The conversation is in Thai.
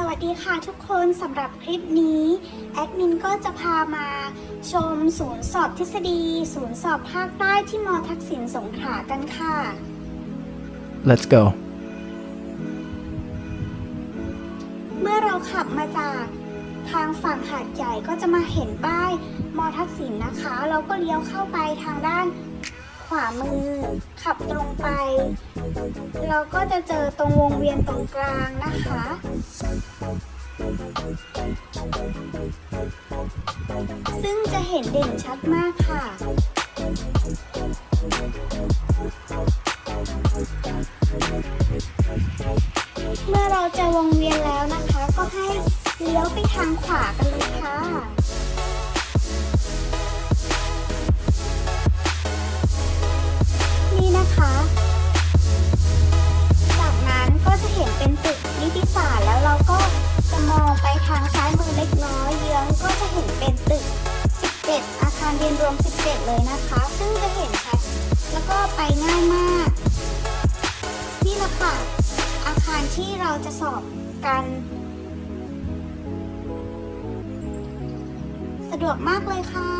สวัสดีค่ะทุกคนสำหรับคลิปนี้แอดมินก็จะพามาชมศูนย์สอบทฤษฎี ศูนย์สอบภาคใต้ที่มทักษิณสงขลากันค่ะ Let's go. เมื่อเราขับมาจากทางฝั่งหาดใหญ่ก็จะมาเห็นป้ายมอทักษิณนะคะ เราก็เลี้ยวเข้าไปทางด้านขวามือ ขับตรงไป เราก็จะเจอตรงวงเวียนตรงกลางนะคะ ซึ่งจะเห็นเด่นชัดมากค่ะเมื่อเราเจอวงเวียนแล้วนะคะ ก็ให้เลี้ยวไปทางขวากันเลย 11 ตึก 17 อาคารเรียนรวม 17 เลยนะคะ ซึ่งจะเห็นชัดแล้วก็ไปง่ายมาก นี่แหละค่ะ อาคารที่เราจะสอบกัน สะดวกมากเลยค่ะ